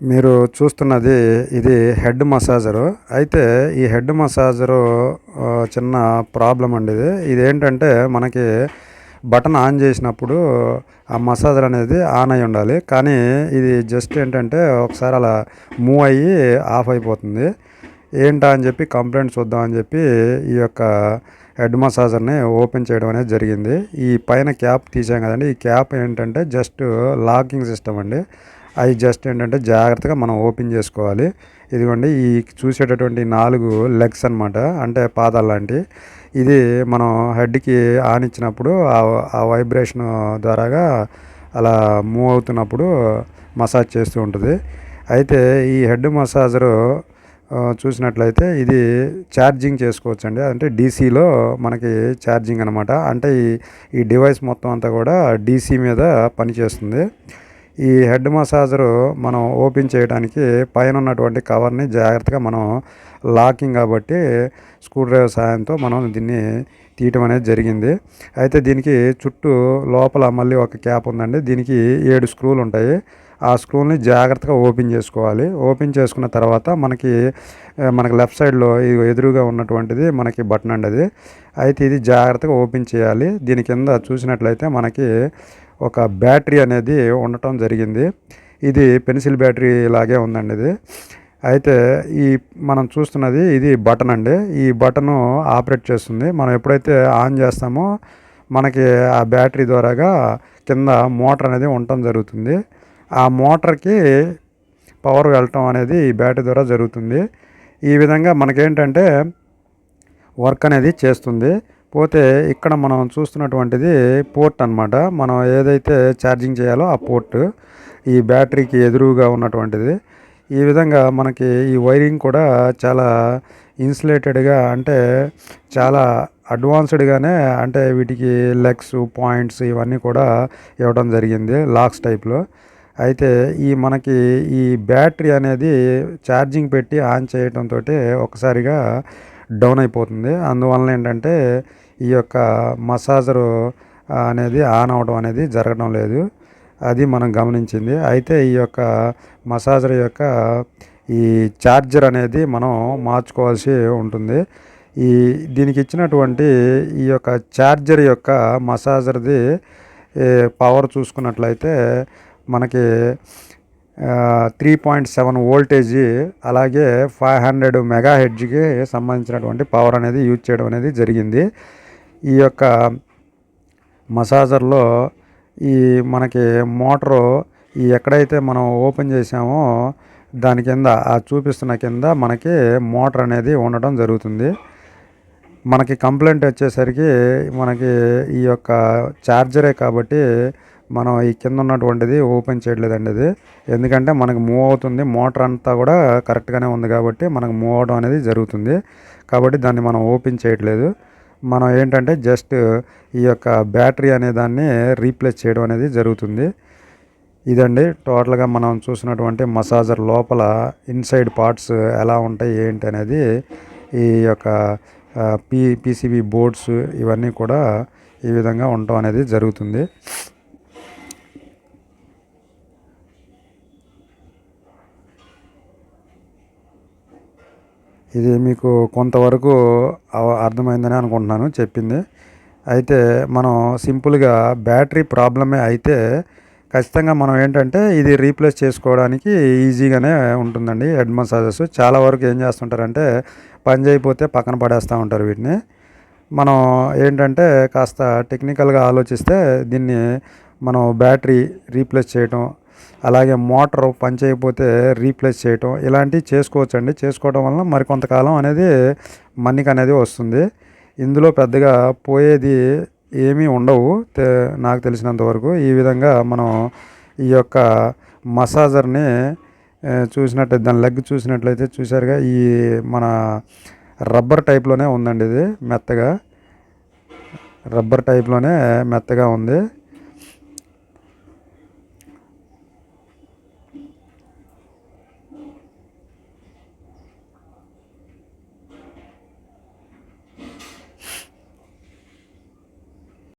మీరు చూస్తున్నది ఇది హెడ్ మసాజరు. అయితే ఈ హెడ్ మసాజరు చిన్న ప్రాబ్లం అండి ఇది. ఇదేంటంటే మనకి బటన్ ఆన్ చేసినప్పుడు ఆ మసాజర్ అనేది ఆన్ అయి ఉండాలి. కానీ ఇది జస్ట్ ఏంటంటే ఒకసారి అలా మూవ్ అయ్యి ఆఫ్ అయిపోతుంది. ఏంటా అని చెప్పి కంప్లైంట్ చూద్దాం అని చెప్పి ఈ యొక్క హెడ్ మసాజర్ని ఓపెన్ చేయడం అనేది జరిగింది. ఈ పైన క్యాప్ తీసాం కదండి. ఈ క్యాప్ ఏంటంటే జస్ట్ లాకింగ్ సిస్టమ్ అండి. అవి జస్ట్ ఏంటంటే జాగ్రత్తగా మనం ఓపెన్ చేసుకోవాలి. ఇదిగోండి ఈ చూసేటటువంటి నాలుగు లెగ్స్ అన్నమాట అంటే పాదాలు లాంటి. ఇది మనం హెడ్కి ఆన్ ఇచ్చినప్పుడు ఆ- ఆ వైబ్రేషన్ ద్వారాగా అలా మూవ్ అవుతున్నప్పుడు మసాజ్ చేస్తూ ఉంటుంది. అయితే ఈ హెడ్ మసాజరు చూసినట్లయితే ఇది ఛార్జింగ్ చేసుకోవచ్చు అండి అంటే డీసీలో మనకి ఛార్జింగ్ అనమాట అంటే ఈ ఈ డివైస్ మొత్తం అంతా కూడా డీసీ మీద పనిచేస్తుంది. ఈ హెడ్ మసాజరు మనం ఓపెన్ చేయడానికి పైన ఉన్నటువంటి కవర్ని జాగ్రత్తగా మనం లాకింగ్ కాబట్టి స్క్రూ డ్రైవర్ సహాయంతో మనం దీన్ని తీయటం అనేది జరిగింది. అయితే దీనికి చుట్టూ లోపల మళ్ళీ ఒక క్యాప్ ఉందండి. దీనికి ఏడు స్క్రూలు ఉంటాయి. ఆ స్క్రూని జాగ్రత్తగా ఓపెన్ చేసుకోవాలి. ఓపెన్ చేసుకున్న తర్వాత మనకి మనకి లెఫ్ట్ సైడ్లో ఎదురుగా ఉన్నటువంటిది మనకి బటన్ అండి అది. అయితే ఇది జాగ్రత్తగా ఓపెన్ చేయాలి. దీని కింద చూసినట్లయితే మనకి ఒక బ్యాటరీ అనేది ఉండటం జరిగింది. ఇది పెన్సిల్ బ్యాటరీ లాగే ఉందండి ఇది. అయితే ఈ మనం చూస్తున్నది ఇది బటన్ అండి. ఈ బటన్ ఆపరేట్ చేస్తుంది. మనం ఎప్పుడైతే ఆన్ చేస్తామో మనకి ఆ బ్యాటరీ ద్వారాగా కింద మోటార్ అనేది ఉండటం జరుగుతుంది. ఆ మోటార్కి పవర్ వెళ్ళటం అనేది ఈ బ్యాటరీ ద్వారా జరుగుతుంది. ఈ విధంగా మనకేంటంటే వర్క్ అనేది చేస్తుంది. పోతే ఇక్కడ మనం చూస్తున్నటువంటిది పోర్ట్ అన్నమాట. మనం ఏదైతే ఛార్జింగ్ చేయాలో ఆ పోర్ట్ ఈ బ్యాటరీకి ఎదురుగా ఉన్నటువంటిది. ఈ విధంగా మనకి ఈ వైరింగ్ కూడా చాలా ఇన్సులేటెడ్గా అంటే చాలా అడ్వాన్స్డ్గానే అంటే వీటికి లెగ్స్ పాయింట్స్ ఇవన్నీ కూడా ఇవ్వడం జరిగింది లాక్స్ టైప్లో. అయితే ఈ మనకి ఈ బ్యాటరీ అనేది ఛార్జింగ్ పెట్టి ఆన్ చేయడంతో ఒకసారిగా డౌన్ అయిపోతుంది. అందువలన ఏంటంటే ఈ యొక్క మసాజరు అనేది ఆన్ అవడం అనేది జరగడం లేదు. అది మనం గమనించింది. అయితే ఈ యొక్క మసాజర్ యొక్క ఈ ఛార్జర్ అనేది మనం మార్చుకోవాల్సి ఉంటుంది. ఈ దీనికి ఇచ్చినటువంటి ఈ యొక్క ఛార్జర్ యొక్క మసాజర్ది పవర్ చూసుకున్నట్లయితే మనకి త్రీ పాయింట్ సెవెన్ వోల్టేజీ అలాగే ఫైవ్ హండ్రెడ్ మెగా హెడ్జ్కి సంబంధించినటువంటి పవర్ అనేది యూజ్ చేయడం అనేది జరిగింది. ఈ యొక్క మసాజర్లో ఈ మనకి మోటరు ఈ ఎక్కడైతే మనం ఓపెన్ చేసామో దాని కింద ఆ చూపిస్తున్న కింద మనకి మోటార్ అనేది ఉండటం జరుగుతుంది. మనకి కంప్లైంట్ వచ్చేసరికి మనకి ఈ యొక్క ఛార్జరే కాబట్టి మనం ఈ కింద ఉన్నటువంటిది ఓపెన్ చేయట్లేదండి ఇది ఎందుకంటే మనకు మూవ్ అవుతుంది మోటార్ అంతా కూడా కరెక్ట్గానే ఉంది కాబట్టి మనకు మూవ్ అవడం అనేది జరుగుతుంది. కాబట్టి దాన్ని మనం ఓపెన్ చేయట్లేదు. మనం ఏంటంటే జస్ట్ ఈ యొక్క బ్యాటరీ అనే దాన్ని రీప్లేస్ చేయడం అనేది జరుగుతుంది. ఇదండి టోటల్గా మనం చూసినటువంటి మసాజర్ లోపల ఇన్సైడ్ పార్ట్స్ ఎలా ఉంటాయి ఏంటి అనేది ఈ యొక్క పీ పీసీబీ బోర్డ్స్ ఇవన్నీ కూడా ఈ విధంగా ఉండటం అనేది జరుగుతుంది. ఇది మీకు కొంతవరకు అర్థమైందని అనుకుంటున్నాను చెప్పింది. అయితే మనం సింపుల్గా బ్యాటరీ ప్రాబ్లమే అయితే ఖచ్చితంగా మనం ఏంటంటే ఇది రీప్లేస్ చేసుకోవడానికి ఈజీగానే ఉంటుందండి హెడ్ మసాజెస్. చాలా వరకు ఏం చేస్తుంటారంటే పని చేయకపోతే పక్కన పడేస్తూ ఉంటారు వీటిని. మనం ఏంటంటే కాస్త టెక్నికల్గా ఆలోచిస్తే దీన్ని మనం బ్యాటరీ రీప్లేస్ చేయటం అలాగే మోటార్ పని చేయకపోతే రీప్లేస్ చేయటం ఇలాంటివి చేసుకోవచ్చండి. చేసుకోవడం వలన మరికొంతకాలం అనేది మన్నిక అనేది వస్తుంది. ఇందులో పెద్దగా పోయేది ఏమీ ఉండవు. నాకు తెలిసినంత వరకు ఈ విధంగా మనం ఈ యొక్క మసాజర్ని చూసినట్టు దాని లెగ్ చూసినట్లయితే చూసారుగా ఈ మన రబ్బర్ టైప్లోనే ఉందండి ఇది మెత్తగా. రబ్బర్ టైప్లోనే మెత్తగా ఉంది.